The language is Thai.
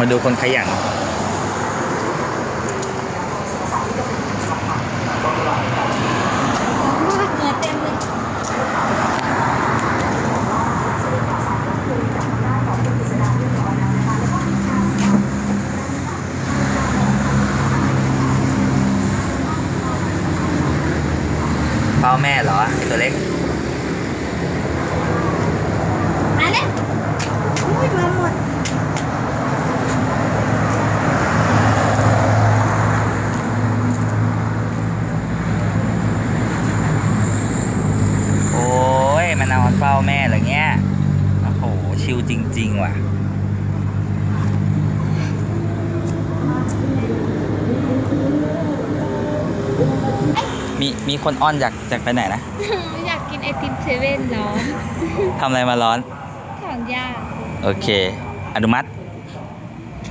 มาดูคนขยันเป้าแม่เหรอไอตัวเล็กมาเลยอุ้ยมาหมด โอ้ยมาน อนเฝ้าแม่เหรอเงี้ยโอ้โห ชิลจริง ๆ ว่ะ มี มีคนอ้อนอยากอยากไปไหนนะ อยากกินไอติมเซเว่นร้อนทำอะไรมาร้อน ถอนยากโอเค อนุมัติ โอเค